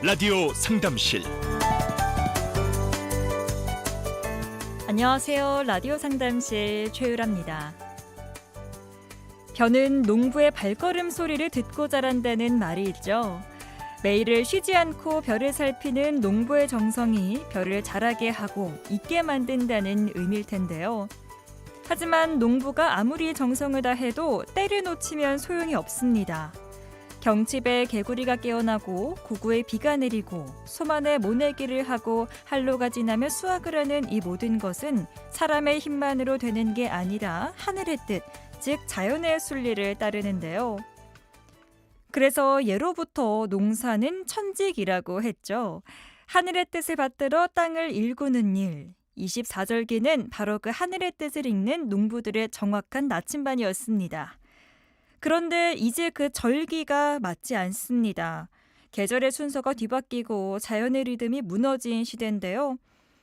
라디오 상담실 안녕하세요. 라디오 상담실 최유라입니다. 벼는 농부의 발걸음 소리를 듣고 자란다는 말이 있죠. 매일을 쉬지 않고 벼를 살피는 농부의 정성이 벼를 자라게 하고 있게 만든다는 의미일 텐데요. 하지만 농부가 아무리 정성을 다해도 때를 놓치면 소용이 없습니다. 경칩에 개구리가 깨어나고 구구에 비가 내리고 소만에 모내기를 하고 한로가 지나며 수확을 하는 이 모든 것은 사람의 힘만으로 되는 게 아니라 하늘의 뜻, 즉 자연의 순리를 따르는데요. 그래서 예로부터 농사는 천직이라고 했죠. 하늘의 뜻을 받들어 땅을 일구는 일. 24절기는 바로 그 하늘의 뜻을 읽는 농부들의 정확한 나침반이었습니다. 그런데 이제 그 절기가 맞지 않습니다. 계절의 순서가 뒤바뀌고 자연의 리듬이 무너진 시대인데요.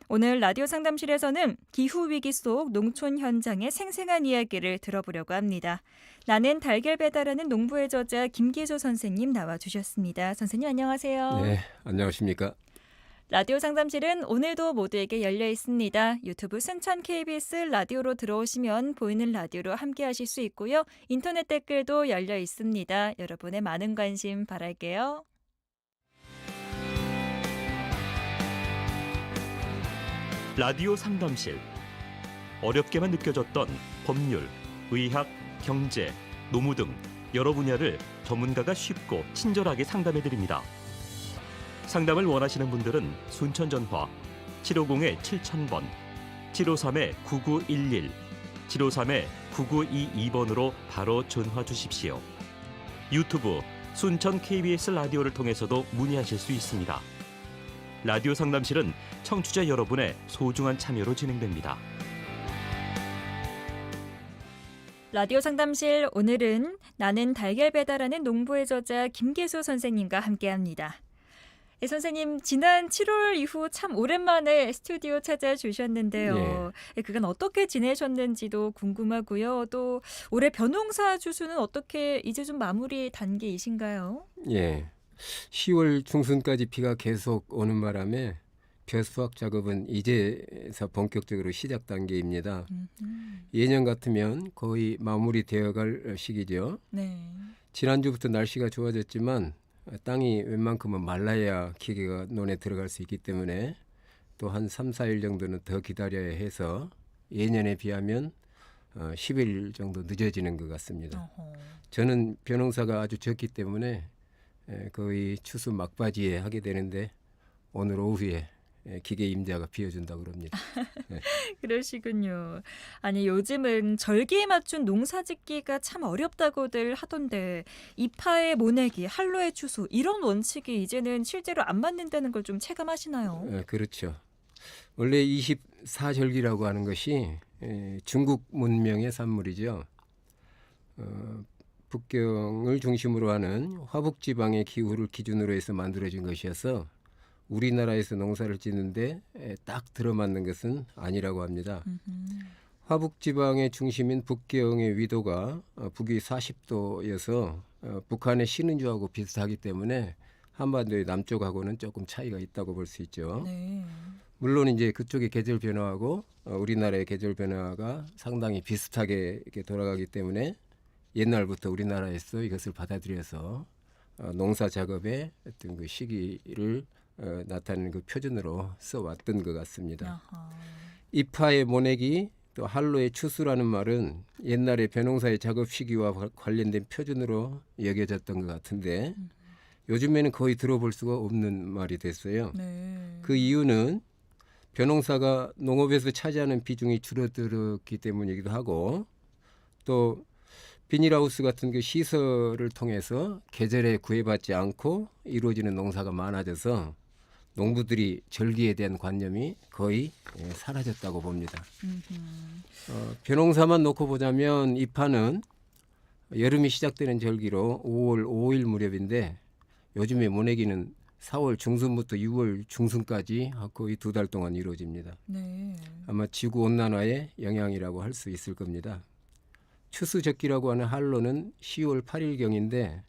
오늘 라디오 상담실에서는 기후 위기 속 농촌 현장의 생생한 이야기를 들어보려고 합니다. 나는 달걀 배달하는 농부의 저자 김기조 선생님 나와 주셨습니다. 선생님 안녕하세요. 네, 안녕하십니까? 라디오 상담실은 오늘도 모두에게 열려 있습니다. 유튜브 순천 KBS 라디오로 들어오시면 보이는 라디오로 함께 하실 수 있고요. 인터넷 댓글도 열려 있습니다. 여러분의 많은 관심 바랄게요. 라디오 상담실 어렵게만 느껴졌던 법률, 의학, 경제, 노무 등 여러 분야를 전문가가 쉽고 친절하게 상담해 드립니다. 상담을 원하시는 분들은 순천 전화 750에 7000번, 753에 9911, 753에 9922번으로 바로 전화 주십시오. 유튜브 순천 KBS 라디오를 통해서도 문의하실 수 있습니다. 라디오 상담실은 청취자 여러분의 소중한 참여로 진행됩니다. 라디오 상담실 오늘은 나는 달걀 배달하는 농부의 저자 김계수 선생님과 함께합니다. 예, 선생님 지난 7월 이후 참 오랜만에 스튜디오 찾아주셨는데요. 예, 그간 어떻게 지내셨는지도 궁금하고요. 또 올해 벼농사 주수는 어떻게 이제 좀 마무리 단계이신가요? 예. 10월 중순까지 비가 계속 오는 바람에 벼 수확 작업은 이제서 본격적으로 시작 단계입니다. 예년 같으면 거의 마무리되어 갈 시기죠. 네. 지난주부터 날씨가 좋아졌지만 땅이 웬만큼은 말라야 기계가 논에 들어갈 수 있기 때문에 또한 3, 4일 정도는 더 기다려야 해서 예년에 비하면 어, 10일 정도 늦어지는 것 같습니다. 어허. 저는 벼농사가 아주 적기 때문에 에, 거의 추수 막바지에 하게 되는데 오늘 오후에 에, 기계 임자가 비워준다 그럽니다. 그러시군요. 아니 요즘은 절기에 맞춘 농사짓기가 참 어렵다고들 하던데 이파의 모내기, 한로의 추수 이런 원칙이 이제는 실제로 안 맞는다는 걸 좀 체감하시나요? 에, 그렇죠. 원래 24절기라고 하는 것이 에, 중국 문명의 산물이죠. 어, 북경을 중심으로 하는 화북 지방의 기후를 기준으로 해서 만들어진 것이어서 우리나라에서 농사를 짓는데 에, 딱 들어맞는 것은 아니라고 합니다. 음흠. 화북 지방의 중심인 북경의 위도가 어, 북위 40도여서 어, 북한의 신은주하고 비슷하기 때문에 한반도의 남쪽하고는 조금 차이가 있다고 볼 수 있죠. 네. 물론 이제 그쪽의 계절 변화하고 어, 우리나라의 계절 변화가 상당히 비슷하게 이렇게 돌아가기 때문에 옛날부터 우리나라에서 이것을 받아들여서 어, 농사 작업의 어떤 그 시기를 어, 나타내는 그 표준으로 써왔던 것 같습니다. 아하. 이파의 모내기 또 한로의 추수라는 말은 옛날에 벼농사의 작업 시기와 관- 관련된 표준으로 여겨졌던 것 같은데 요즘에는 거의 들어볼 수가 없는 말이 됐어요. 네. 그 이유는 벼농사가 농업에서 차지하는 비중이 줄어들었기 때문이기도 하고 또 비닐하우스 같은 그 시설을 통해서 계절에 구애받지 않고 이루어지는 농사가 많아져서 농부들이 절기에 대한 관념이 거의 예, 사라졌다고 봅니다. 어, 벼농사만 놓고 보자면 이파는 여름이 시작되는 절기로 5월 5일 무렵인데 요즘에 모내기는 4월 중순부터 6월 중순까지 거의 두 달 동안 이루어집니다. 네. 아마 지구 온난화의 영향이라고 할 수 있을 겁니다. 추수적기라고 하는 한로는 10월 8일 경인데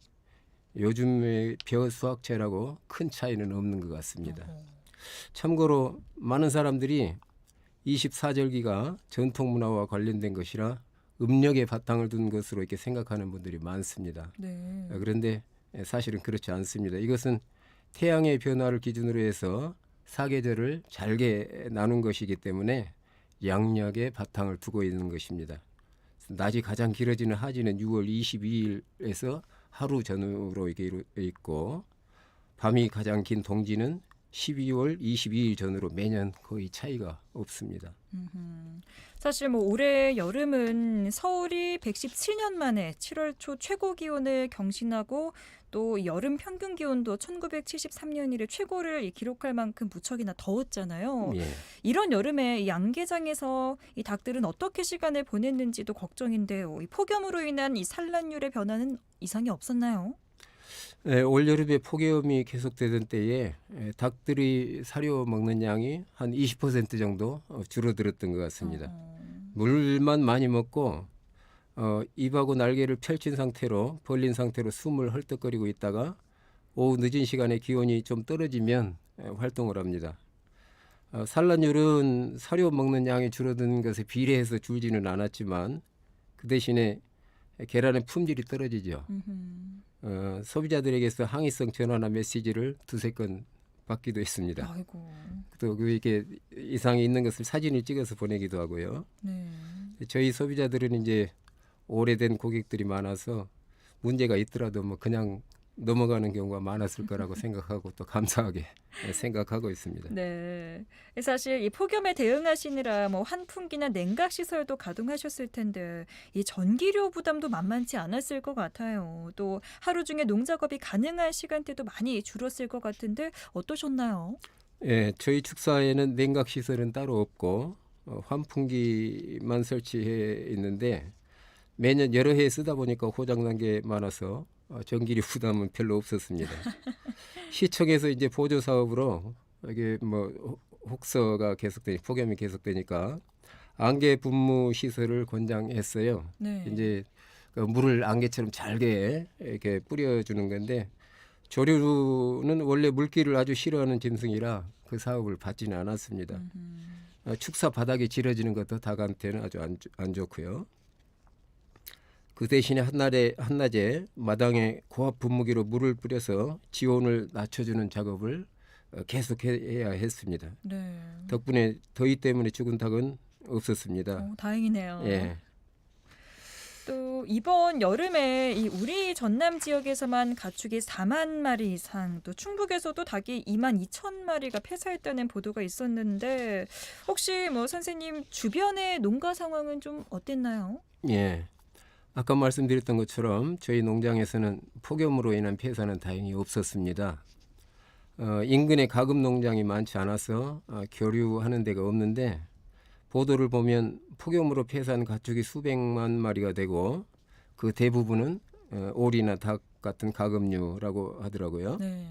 요즘의 벼 수확체라고 큰 차이는 없는 것 같습니다. 참고로 많은 사람들이 24절기가 전통 문화와 관련된 것이라 음력에 바탕을 둔 것으로 이렇게 생각하는 분들이 많습니다. 네. 어, 그런데 사실은 그렇지 않습니다. 이것은 태양의 변화를 기준으로 해서 사계절을 잘게 나눈 것이기 때문에 양력의 바탕을 두고 있는 것입니다. 낮이 가장 길어지는 하지는 6월 22일에서 하루 전후로 이게 있고 밤이 가장 긴 동지는 12월 22일 전후로 매년 거의 차이가 없습니다. 음흠. 사실 뭐 올해 여름은 서울이 117년 만에 7월 초 최고 기온을 경신하고 또 여름 평균 기온도 1973년 이래 최고를 기록할 만큼 무척이나 더웠잖아요. 예. 이런 여름에 이 양계장에서 이 닭들은 어떻게 시간을 보냈는지도 걱정인데요. 이 폭염으로 인한 이 산란율의 변화는 이상이 없었나요? 예, 올 여름에 폭염이 계속되던 때에 예, 닭들이 사료 먹는 양이 한 20% 정도 어, 줄어들었던 것 같습니다. 어, 물만 많이 먹고 어, 입하고 날개를 펼친 상태로 벌린 상태로 숨을 헐떡거리고 있다가 오후 늦은 시간에 기온이 좀 떨어지면 예, 활동을 합니다. 어, 산란율은 사료 먹는 양이 줄어드는 것에 비례해서 줄지는 않았지만 그 대신에 계란의 품질이 떨어지죠. 음흠. 어, 소비자들에게서 항의성 전화나 메시지를 두세 건 받기도 했습니다. 아이고. 또그 이렇게 이상이 있는 것을 사진을 찍어서 보내기도 하고요. 네. 저희 소비자들은 이제 오래된 고객들이 많아서 문제가 있더라도 뭐 그냥 넘어가는 경우가 많았을 거라고 생각하고 또 감사하게 생각하고 있습니다. 네. 사실 이 폭염에 대응하시느라 뭐 환풍기나 냉각 시설도 가동하셨을 텐데 이 전기료 부담도 만만치 않았을 것 같아요. 또 하루 중에 농작업이 가능한 시간대도 많이 줄었을 것 같은데 어떠셨나요? 예, 저희 축사에는 냉각 시설은 따로 없고 어, 환풍기만 설치해 있는데 매년 여러 해 쓰다 보니까 고장 난게 많아서 어, 전기료 부담은 별로 없었습니다. 시청에서 이제 보조 사업으로 이게 뭐 혹- 혹서가 계속되니 폭염이 계속되니까 안개 분무 시설을 권장했어요. 네. 이제 그 물을 안개처럼 잘게 이렇게 뿌려주는 건데 조류는 원래 물기를 아주 싫어하는 짐승이라 그 사업을 받지는 않았습니다. 음, 어, 축사 바닥이 지러지는 것도 닭한테는 아주 안, 좋- 안 좋고요. 그 대신에 한날에 한낮에 마당에 고압 분무기로 물을 뿌려서 지온을 낮춰주는 작업을 어, 계속해야 했습니다. 네. 덕분에 더위 때문에 죽은 닭은 없었습니다. 어, 다행이네요. 예. 또 이번 여름에 이 우리 전남 지역에서만 가축이 4만 마리 이상, 또 충북에서도 닭이 2만 2천 마리가 폐사했다는 보도가 있었는데 혹시 뭐 선생님 주변의 농가 상황은 좀 어땠나요? 예. 아까 말씀드렸던 것처럼 저희 농장에서는 폭염으로 인한 폐사는 다행히 없었습니다. 어, 인근에 가금 농장이 많지 않아서 어, 교류하는 데가 없는데 보도를 보면 폭염으로 폐사한 가축이 수백만 마리가 되고 그 대부분은 어, 오리나 닭 같은 가금류라고 하더라고요. 네.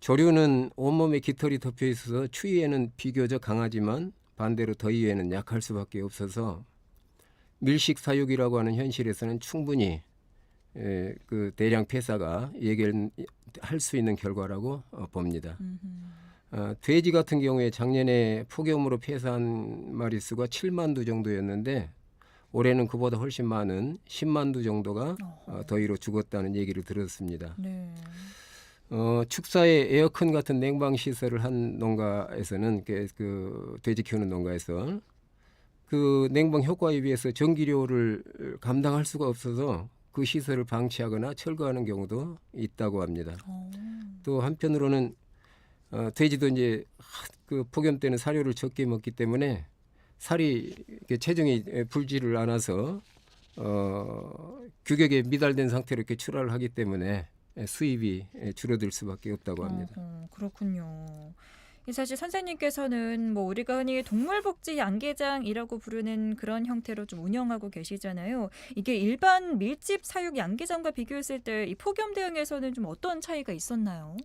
조류는 온몸에 깃털이 덮여 있어서 추위에는 비교적 강하지만 반대로 더위에는 약할 수밖에 없어서 밀식 사육이라고 하는 현실에서는 충분히 에, 그 대량 폐사가 예견할 수 있는 결과라고 어, 봅니다. 어, 돼지 같은 경우에 작년에 폭염으로 폐사한 마리 수가 7만 두 정도였는데 올해는 그보다 훨씬 많은 10만 두 정도가 어, 더위로 죽었다는 얘기를 들었습니다. 네. 어, 축사에 에어컨 같은 냉방 시설을 한 농가에서는 그, 그 돼지 키우는 농가에서 그 냉방 효과에 비해서 전기료를 감당할 수가 없어서 그 시설을 방치하거나 철거하는 경우도 있다고 합니다. 어. 또 한편으로는 어, 돼지도 이제 하- 그 폭염 때는 사료를 적게 먹기 때문에 살이 이렇게 체중이 에, 불지를 않아서 어, 규격에 미달된 상태로 이렇게 출하를 하기 때문에 에, 수입이 에, 줄어들 수밖에 없다고 합니다. 어허, 그렇군요. 이 사실 선생님께서는 뭐 우리가 흔히 동물복지 양계장이라고 부르는 그런 형태로 좀 운영하고 계시잖아요. 이게 일반 밀집 사육 양계장과 비교했을 때 이 폭염 대응에서는 좀 어떤 차이가 있었나요?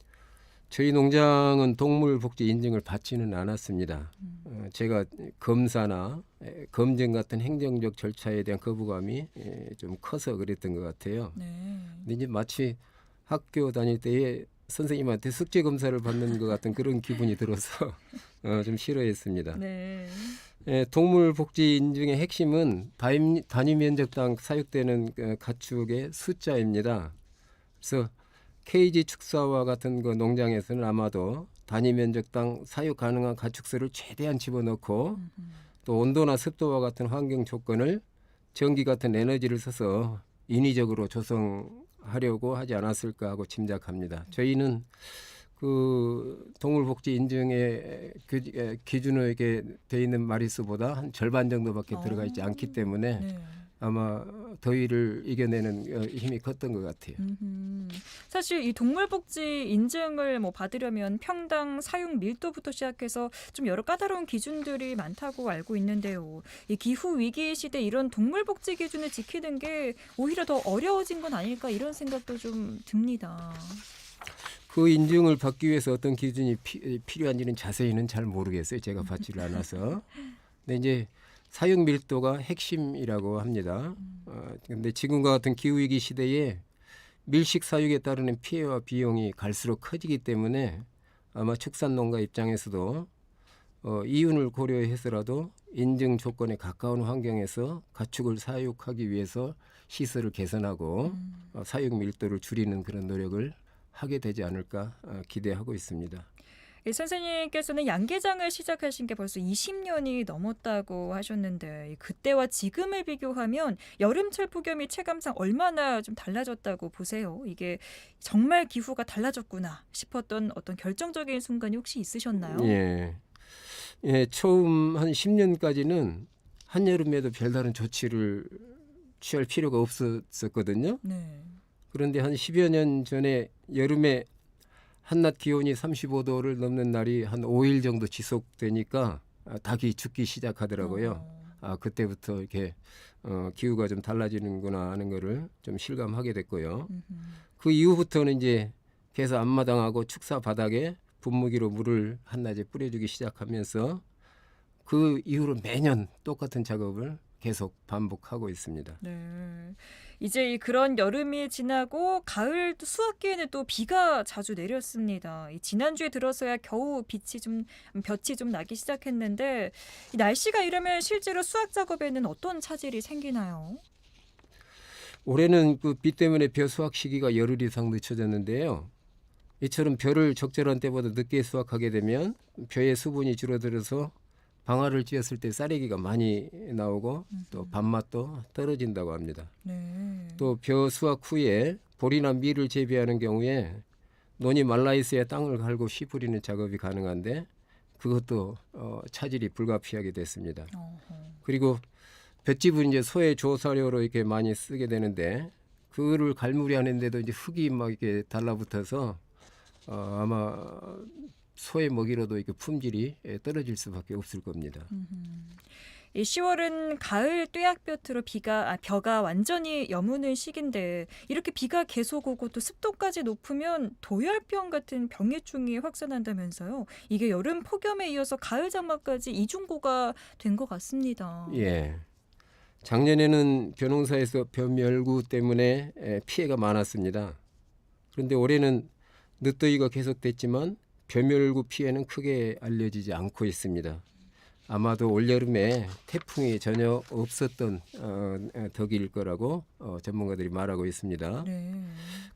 저희 농장은 동물 복지 인증을 받지는 않았습니다. 어, 제가 검사나 에, 검증 같은 행정적 절차에 대한 거부감이 에, 좀 커서 그랬던 것 같아요. 네. 근데 이제 마치 학교 다닐 때에 선생님한테 숙제 검사를 받는 것 같은 그런 기분이 들어서 어, 좀 싫어했습니다. 네. 예, 동물 복지 인증의 핵심은 단위 면적당 사육되는 그 가축의 숫자입니다. 그래서 케이지 축사와 같은 그 농장에서는 아마도 단위 면적당 사육 가능한 가축수를 최대한 집어넣고 또 온도나 습도와 같은 환경 조건을 전기 같은 에너지를 써서 인위적으로 조성 하려고 하지 않았을까 하고 짐작합니다. 저희는 그 동물복지 인증의 그 에, 기준으로 이렇게 돼 있는 마리수보다 한 절반 정도밖에 들어가 있지 않기 때문에 네. 아마 더위를 이겨내는 어, 힘이 컸던 것 같아요. 음흠. 사실 이 동물복지 인증을 뭐 받으려면 평당 사육 밀도부터 시작해서 좀 여러 까다로운 기준들이 많다고 알고 있는데요. 이 기후 위기 시대 이런 동물복지 기준을 지키는 게 오히려 더 어려워진 건 아닐까 이런 생각도 좀 듭니다. 그 인증을 받기 위해서 어떤 기준이 피, 필요한지는 자세히는 잘 모르겠어요. 제가 받지를 않아서. 근데 이제 사육 밀도가 핵심이라고 합니다. 어, 근데 지금과 같은 기후 위기 시대에 밀식 사육에 따르는 피해와 비용이 갈수록 커지기 때문에 아마 축산 농가 입장에서도 어, 이윤을 고려해서라도 인증 조건에 가까운 환경에서 가축을 사육하기 위해서 시설을 개선하고 어, 사육 밀도를 줄이는 그런 노력을 하게 되지 않을까 어, 기대하고 있습니다. 이 선생님께서는 양계장을 시작하신 게 벌써 20년이 넘었다고 하셨는데 이 그때와 지금을 비교하면 여름철 폭염이 체감상 얼마나 좀 달라졌다고 보세요. 이게 정말 기후가 달라졌구나 싶었던 어떤 결정적인 순간이 혹시 있으셨나요? 예. 예, 처음 한 10년까지는 한여름에도 별다른 조치를 취할 필요가 없었거든요. 네. 그런데 한 10여 년 전에 여름에 한낮 기온이 35도를 넘는 날이 한 5일 정도 지속되니까 아, 닭이 죽기 시작하더라고요. 어, 아 그때부터 이렇게 어, 기후가 좀 달라지는구나 하는 거를 좀 실감하게 됐고요. 그 이후부터는 이제 계속 앞마당하고 축사 바닥에 분무기로 물을 한낮에 뿌려주기 시작하면서 그 이후로 매년 똑같은 작업을 계속 반복하고 있습니다. 네. 이제 이 그런 여름이 지나고 가을 수학기에는 또 비가 자주 내렸습니다. 이 지난주에 들어서야 겨우 빛이 좀 볕이 좀 나기 시작했는데 이 날씨가 이러면 실제로 수학 작업에는 어떤 차질이 생기나요? 올해는 그 비 때문에 벼 수확 시기가 열흘 이상 늦춰졌는데요. 이처럼 벼를 적절한 때보다 늦게 수확하게 되면 벼의 수분이 줄어들어서 방아를 찧었을 때 쌀이기가 많이 나오고 또 밥맛도 떨어진다고 합니다. 네. 또벼 수확 후에 보리나 밀을 재배하는 경우에 논이 말라 있어야 땅을 갈고 씨 뿌리는 작업이 가능한데 그것도 어, 차질이 불가피하게 됐습니다. 어허. 그리고 볏짚은 이제 소의 조사료로 이렇게 많이 쓰게 되는데 그거를 갈무리 하는데도 이제 흙이 막 이렇게 달라붙어서 어, 아마 소의 먹이로도 이렇게 품질이 예, 떨어질 수밖에 없을 겁니다. 이 10월은 가을 뙤약볕으로 비가 아, 벼가 완전히 여무는 시기인데 이렇게 비가 계속 오고 또 습도까지 높으면 도열병 같은 병해충이 확산한다면서요. 이게 여름 폭염에 이어서 가을 장마까지 이중고가 된 것 같습니다. 예. 작년에는 벼농사에서 벼멸구 때문에 에, 피해가 많았습니다. 그런데 올해는 늦더위가 계속됐지만 벼멸구 피해는 크게 알려지지 않고 있습니다. 아마도 올여름에 태풍이 전혀 없었던 어, 어, 덕일 거라고 어, 전문가들이 말하고 있습니다. 네.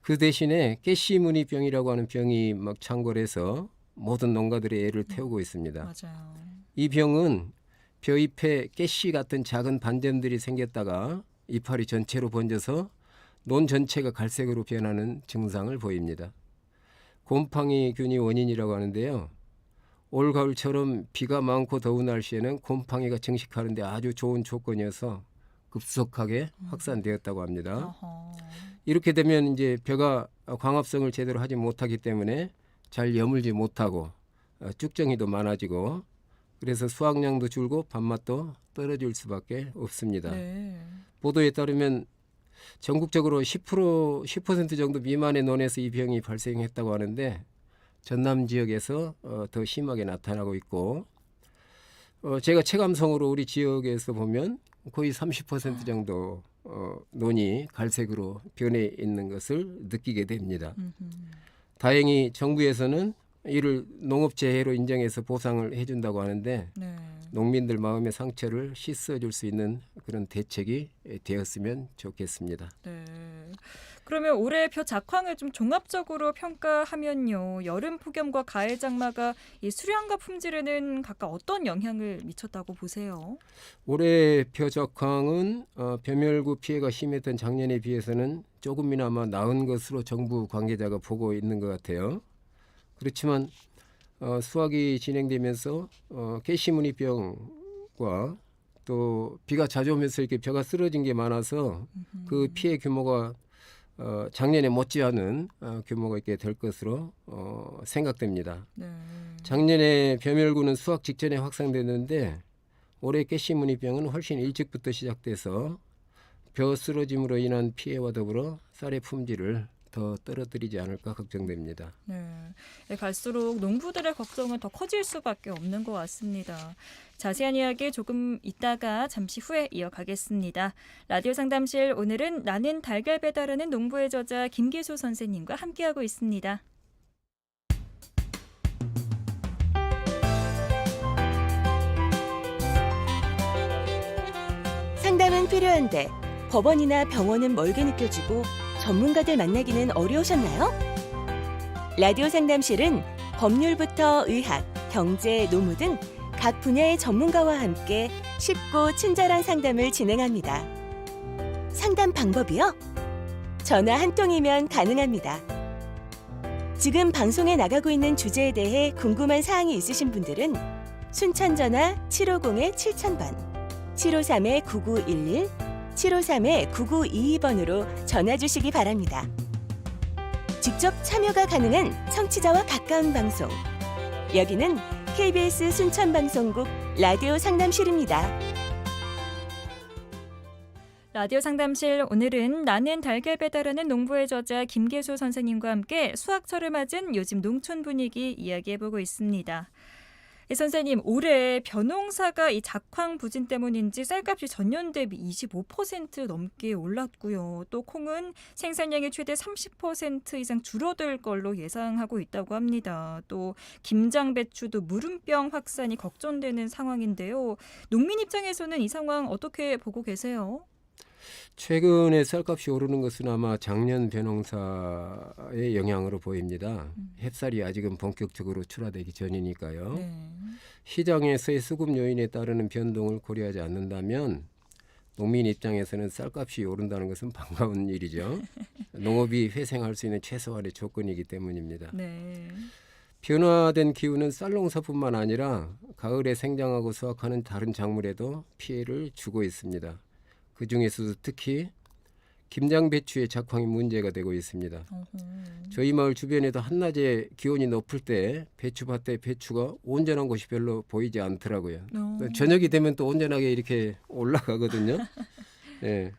그 대신에 깨시무늬병이라고 하는 병이 막 창궐해서 모든 농가들의 애를 태우고 있습니다. 맞아요. 이 병은 벼잎에 깨씨 같은 작은 반점들이 생겼다가 이파리 전체로 번져서 논 전체가 갈색으로 변하는 증상을 보입니다. 곰팡이균이 원인이라고 하는데요. 올 가을처럼 비가 많고 더운 날씨에는 곰팡이가 증식하는데 아주 좋은 조건이어서 급속하게 확산되었다고 합니다. 어허. 이렇게 되면 이제 벼가 광합성을 제대로 하지 못하기 때문에 잘 여물지 못하고 어, 쭉정이도 많아지고 그래서 수확량도 줄고 밥맛도 떨어질 수밖에 없습니다. 네. 보도에 따르면 전국적으로 10% 10% 정도 미만의 논에서 이 병이 발생했다고 하는데 전남 지역에서 어, 더 심하게 나타나고 있고 어, 제가 체감성으로 우리 지역에서 보면 거의 30% 정도 어, 논이 갈색으로 변해 있는 것을 느끼게 됩니다. 다행히 정부에서는 이를 농업재해로 인정해서 보상을 해준다고 하는데 네. 농민들 마음의 상처를 씻어줄 수 있는 그런 대책이 되었으면 좋겠습니다. 네. 그러면 올해 벼 작황을 좀 종합적으로 평가하면요. 여름 폭염과 가을 장마가 이 수량과 품질에는 각각 어떤 영향을 미쳤다고 보세요? 올해 벼적황은 어, 벼멸구 피해가 심했던 작년에 비해서는 조금이나마 나은 것으로 정부 관계자가 보고 있는 것 같아요. 그렇지만 어, 수확이 진행되면서 어, 개시무늬병과 또 비가 자주 오면서 이렇게 벼가 쓰러진 게 많아서 그 피해 규모가 어, 작년에 못지않은 어, 규모가 있게 될 것으로 어, 생각됩니다. 네. 작년에 벼멸구는 수확 직전에 확산됐는데 올해 깨시무늬병은 훨씬 일찍부터 시작돼서 벼 쓰러짐으로 인한 피해와 더불어 쌀의 품질을 더 떨어뜨리지 않을까 걱정됩니다. 네. 예, 갈수록 농부들의 걱정은 더 커질 수밖에 없는 것 같습니다. 자세한 이야기 조금 이따가 잠시 후에 이어가겠습니다. 라디오 상담실 오늘은 나는 달걀 배달하는 농부의 저자 김기수 선생님과 함께하고 있습니다. 상담은 필요한데 법원이나 병원은 멀게 느껴지고 전문가들 만나기는 어려우셨나요? 라디오 상담실은 법률부터 의학, 경제, 노무 등 각 분야의 전문가와 함께 쉽고 친절한 상담을 진행합니다. 상담 방법이요? 전화 한 통이면 가능합니다. 지금 방송에 나가고 있는 주제에 대해 궁금한 사항이 있으신 분들은 순천 전화 750-7000번 753-9911, 753-9922번으로 전화 주시기 바랍니다. 직접 참여가 가능한 청취자와 가까운 방송. 여기는 KBS 순천방송국 라디오 상담실입니다. 라디오 상담실 오늘은 나는 달걀 배달하는 농부의 저자 김계수 선생님과 함께 수학철을 맞은 요즘 농촌 분위기 이야기해보고 있습니다. 이 선생님 올해 벼농사가 이 작황 부진 때문인지 쌀값이 전년 대비 25% 넘게 올랐고요. 또 콩은 생산량의 최대 30% 이상 줄어들 걸로 예상하고 있다고 합니다. 또 김장 배추도 무름병 확산이 걱정되는 상황인데요. 농민 입장에서는 이 상황 어떻게 보고 계세요? 최근에 쌀값이 오르는 것은 아마 작년 벼농사의 영향으로 보입니다. 햅쌀이 아직은 본격적으로 출하되기 전이니까요. 네. 시장에서의 수급 요인에 따르는 변동을 고려하지 않는다면 농민 입장에서는 쌀값이 오른다는 것은 반가운 일이죠. 농업이 회생할 수 있는 최소한의 조건이기 때문입니다. 네. 변화된 기후는 쌀농사뿐만 아니라 가을에 생장하고 수확하는 다른 작물에도 피해를 주고 있습니다. 그 중에서도 특히 김장 배추의 작황이 문제가 되고 있습니다. 어허. 저희 마을 주변에도 한낮에 기온이 높을 때 배추밭에 배추가 온전한 곳이 별로 보이지 않더라고요. 어. 저녁이 되면 또 온전하게 이렇게 올라가거든요. 예.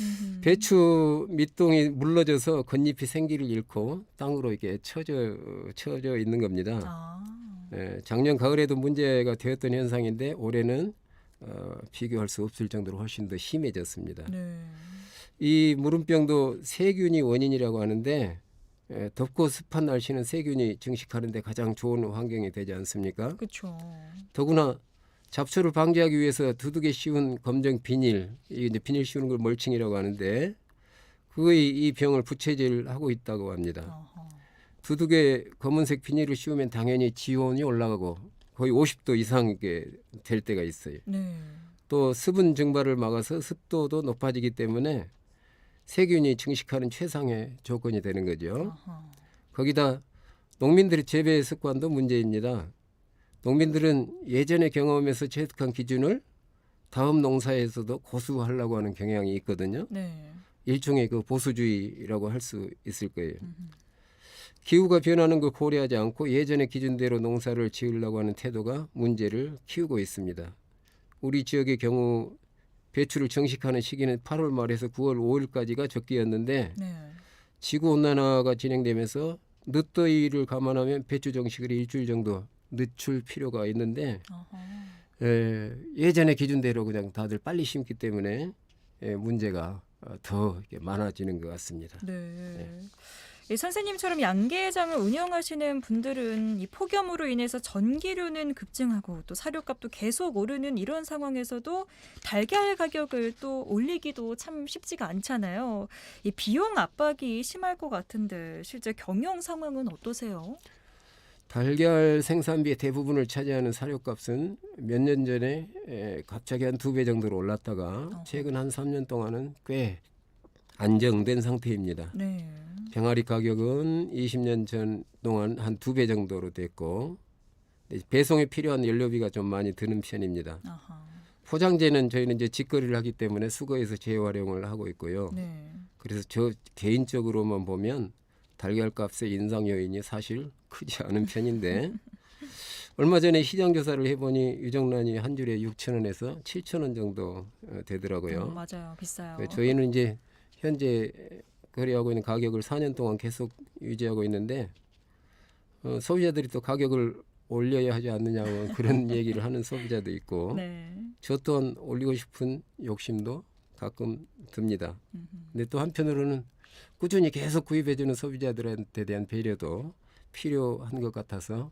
음흠. 배추 밑동이 물러져서 겉잎이 생기를 잃고 땅으로 이렇게 쳐져 쳐져 있는 겁니다. 아. 예, 작년 가을에도 문제가 되었던 현상인데 올해는 어, 비교할 수 없을 정도로 훨씬 더 심해졌습니다. 네. 이 무름병도 세균이 원인이라고 하는데 예, 덥고 습한 날씨는 세균이 증식하는데 가장 좋은 환경이 되지 않습니까? 그렇죠. 더구나 잡초를 방지하기 위해서 두둑에 씌운 검정 비닐, 이 이제 비닐 씌우는 걸 멀칭이라고 하는데 그의 이 병을 부채질하고 있다고 합니다. 어허. 두둑에 검은색 비닐을 씌우면 당연히 지온이 올라가고 거의 50도 이상이 될 때가 있어요. 네. 또 수분 증발을 막아서 습도도 높아지기 때문에 세균이 증식하는 최상의 조건이 되는 거죠. 어허. 거기다 농민들의 재배 습관도 문제입니다. 농민들은 예전의 경험에서 체득한 기준을 다음 농사에서도 고수하려고 하는 경향이 있거든요. 네. 일종의 그 보수주의라고 할 수 있을 거예요. 음흠. 기후가 변하는 걸 고려하지 않고 예전의 기준대로 농사를 지으려고 하는 태도가 문제를 키우고 있습니다. 우리 지역의 경우 배추를 정식하는 시기는 8월 말에서 9월 5일까지가 적기였는데 네. 지구 온난화가 진행되면서 늦더위를 감안하면 배추 정식을 일주일 정도 늦출 필요가 있는데 어허. 에, 예전의 기준대로 그냥 다들 빨리 심기 때문에 예, 문제가 어, 더 많아지는 것 같습니다. 네. 이 선생님처럼 양계장을 운영하시는 분들은 이 폭염으로 인해서 전기료는 급증하고 또 사료값도 계속 오르는 이런 상황에서도 달걀 가격을 또 올리기도 참 쉽지가 않잖아요. 이 비용 압박이 심할 것 같은데 실제 경영 상황은 어떠세요? 달걀 생산비의 대부분을 차지하는 사료값은 몇 년 전에 에, 갑자기 한 두 배 정도로 올랐다가 어허. 최근 한 3년 동안은 꽤 안정된 상태입니다. 네. 병아리 가격은 20년 전 동안 한 두 배 정도로 됐고 네, 배송에 필요한 연료비가 좀 많이 드는 편입니다. 아하. 포장재는 저희는 이제 직거래를 하기 때문에 수거해서 재활용을 하고 있고요. 네. 그래서 저 개인적으로만 보면 달걀 값의 인상 요인이 사실 크지 않은 편인데 얼마 전에 시장 조사를 해보니 유정란이 한 줄에 6천 원에서 7천 원 정도 어, 되더라고요. 음, 맞아요. 비싸요. 그 저희는 이제 현재 거래하고 있는 가격을 4년 동안 계속 유지하고 있는데 어, 소비자들이 또 가격을 올려야 하지 않느냐고 그런 얘기를 하는 소비자도 있고 네. 저 또한 올리고 싶은 욕심도 가끔 듭니다. 음흠. 근데 또 한편으로는 꾸준히 계속 구입해주는 소비자들한테 대한 배려도 필요한 것 같아서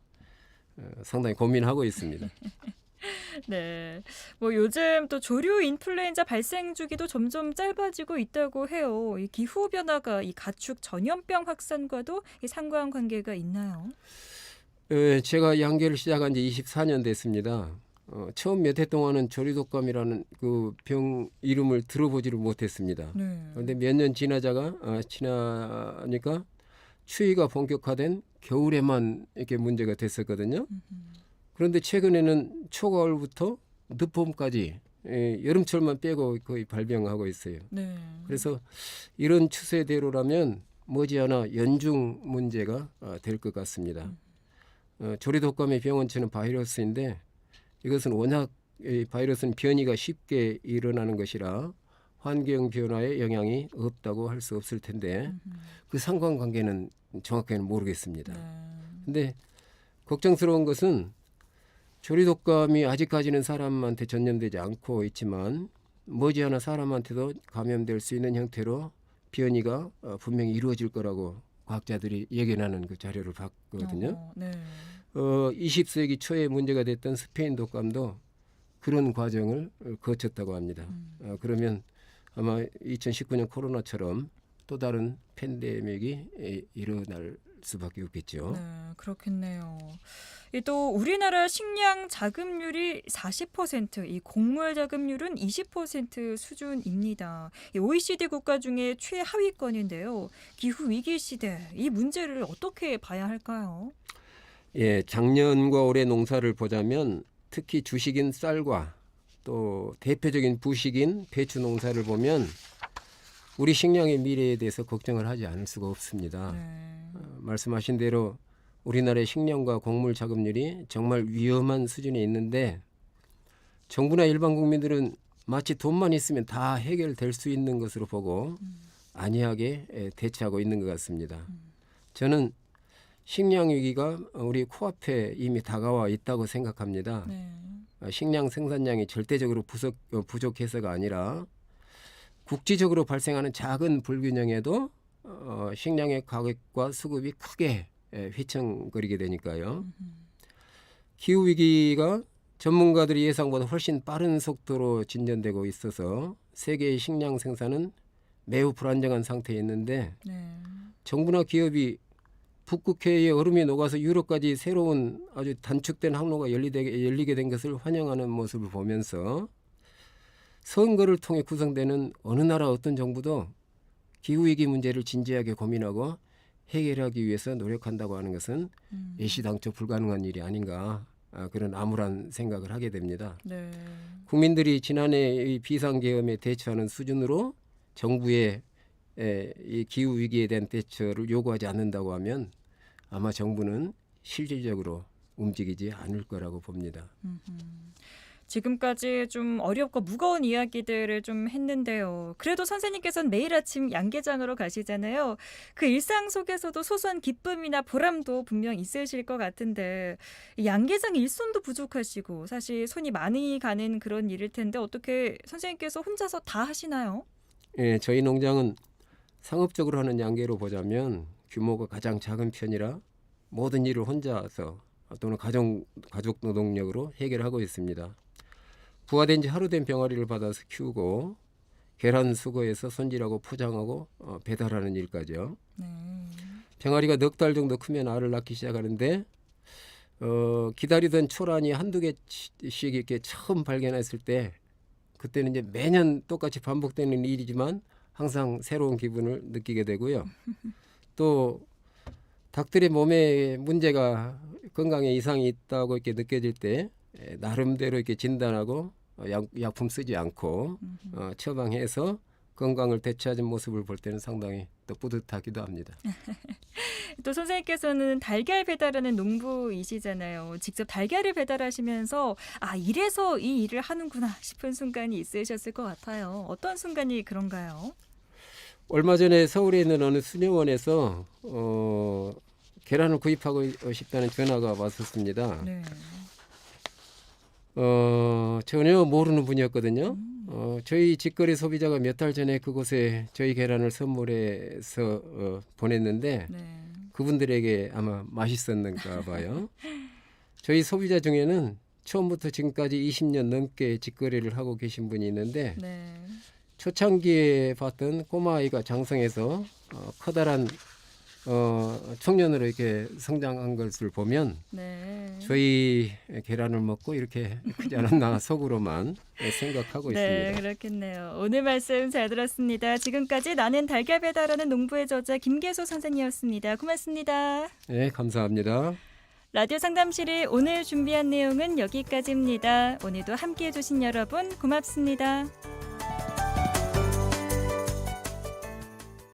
어, 상당히 고민하고 있습니다. 네. 뭐 요즘 또 조류 인플루엔자 발생 주기도 점점 짧아지고 있다고 해요. 이 기후 변화가 이 가축 전염병 확산과도 이 상관 관계가 있나요? 에, 제가 양계를 시작한 지 24년 됐습니다. 어, 처음 몇 해 동안은 조류독감이라는 그 병 이름을 들어보지를 못했습니다. 네. 그런데 몇 년 지나자가 아, 지나니까 추위가 본격화된 겨울에만 이렇게 문제가 됐었거든요. 그런데 최근에는 초가을부터 늦봄까지 예, 여름철만 빼고 거의 발병하고 있어요. 네. 그래서 이런 추세대로라면 머지않아 연중 문제가 아, 될것 같습니다. 어, 조류독감의 병원체는 바이러스인데 이것은 워낙 이 바이러스는 변이가 쉽게 일어나는 것이라 환경 변화에 영향이 없다고 할 수 없을 텐데 그 상관관계는 정확하게는 모르겠습니다. 네. 근데 걱정스러운 것은 조류독감이 아직까지는 사람한테 전염되지 않고 있지만 머지않아 사람한테도 감염될 수 있는 형태로 변이가 어, 분명히 이루어질 거라고 과학자들이 예견하는 그 자료를 봤거든요. 어, 네. 어, 20세기 초에 문제가 됐던 스페인 독감도 그런 과정을 어, 거쳤다고 합니다. 음. 어, 그러면 아마 2019년 코로나처럼 또 다른 팬데믹이 에, 일어날 수밖에 없겠죠. 네, 그렇겠네요. 이또 우리나라 식량 자급률이 40%, 이 곡물 자급률은 20% 수준입니다. 이 OECD 국가 중에 최하위권인데요. 기후 위기 시대 이 문제를 어떻게 봐야 할까요? 예, 작년과 올해 농사를 보자면 특히 주식인 쌀과 또 대표적인 부식인 배추 농사를 보면 우리 식량의 미래에 대해서 걱정을 하지 않을 수가 없습니다. 네. 어, 말씀하신 대로 우리나라의 식량과 곡물 자급률이 정말 위험한 수준에 있는데 정부나 일반 국민들은 마치 돈만 있으면 다 해결될 수 있는 것으로 보고 안이하게 에, 대처하고 있는 것 같습니다. 저는 식량 위기가 우리 코앞에 이미 다가와 있다고 생각합니다. 네. 어, 식량 생산량이 절대적으로 부족, 어, 부족해서가 아니라 국지적으로 발생하는 작은 불균형에도 어, 식량의 가격과 수급이 크게 에, 휘청거리게 되니까요. 기후 위기가 전문가들이 예상보다 훨씬 빠른 속도로 진전되고 있어서 세계의 식량 생산은 매우 불안정한 상태에 있는데 네. 정부나 기업이 북극해의 얼음이 녹아서 유럽까지 새로운 아주 단축된 항로가 열리게 된 것을 환영하는 모습을 보면서 선거를 통해 구성되는 어느 나라 어떤 정부도 기후위기 문제를 진지하게 고민하고 해결하기 위해서 노력한다고 하는 것은 음. 예시당초 불가능한 일이 아닌가 아, 그런 암울한 생각을 하게 됩니다. 네. 국민들이 지난해 이 비상계엄에 대처하는 수준으로 정부의 에, 이 기후 위기에 대한 대처를 요구하지 않는다고 하면 아마 정부는 실질적으로 움직이지 않을 거라고 봅니다. 음흠. 지금까지 좀 어렵고 무거운 이야기들을 좀 했는데요. 그래도 선생님께서는 매일 아침 양계장으로 가시잖아요. 그 일상 속에서도 소소한 기쁨이나 보람도 분명 있으실 것 같은데 이 양계장 일손도 부족하시고 사실 손이 많이 가는 그런 일일 텐데 어떻게 선생님께서 혼자서 다 하시나요? 예, 저희 농장은 상업적으로 하는 양계로 보자면 규모가 가장 작은 편이라 모든 일을 혼자서 또는 가정 가족 노동력으로 해결하고 있습니다. 부화된 지 하루 된 병아리를 받아서 키우고 계란 수거해서 손질하고 포장하고 어, 배달하는 일까지요. 네. 병아리가 넉 달 정도 크면 알을 낳기 시작하는데 어, 기다리던 초란이 한두 개씩 이렇게 처음 발견했을 때 그때는 이제 매년 똑같이 반복되는 일이지만 항상 새로운 기분을 느끼게 되고요. 또 닭들의 몸에 문제가 건강에 이상이 있다고 이렇게 느껴질 때 에, 나름대로 이렇게 진단하고 어, 약, 약품 쓰지 않고 어, 처방해서 건강을 되찾은 모습을 볼 때는 상당히 또 뿌듯하기도 합니다. 또 선생님께서는 달걀 배달하는 농부이시잖아요. 직접 달걀을 배달하시면서 아 이래서 이 일을 하는구나 싶은 순간이 있으셨을 것 같아요. 어떤 순간이 그런가요? 얼마 전에 서울에 있는 어느 수녀원에서 어, 계란을 구입하고 싶다는 전화가 왔었습니다. 네. 어, 전혀 모르는 분이었거든요. 어, 저희 직거래 소비자가 몇 달 전에 그곳에 저희 계란을 선물해서 어, 보냈는데 네. 그분들에게 아마 맛있었는가 봐요. 저희 소비자 중에는 처음부터 지금까지 20년 넘게 직거래를 하고 계신 분이 있는데 네. 초창기에 봤던 꼬마 아이가 장성해서 어, 커다란 어, 청년으로 이렇게 성장한 것을 보면 네. 저희 계란을 먹고 이렇게 크지 않았나 속으로만 생각하고 네, 있습니다. 그렇겠네요. 오늘 말씀 잘 들었습니다. 지금까지 나는 달걀 배달하는 농부의 저자 김계소 선생님이었습니다. 고맙습니다. 네, 감사합니다. 라디오 상담실이 오늘 준비한 내용은 여기까지입니다. 오늘도 함께 해 주신 여러분 고맙습니다.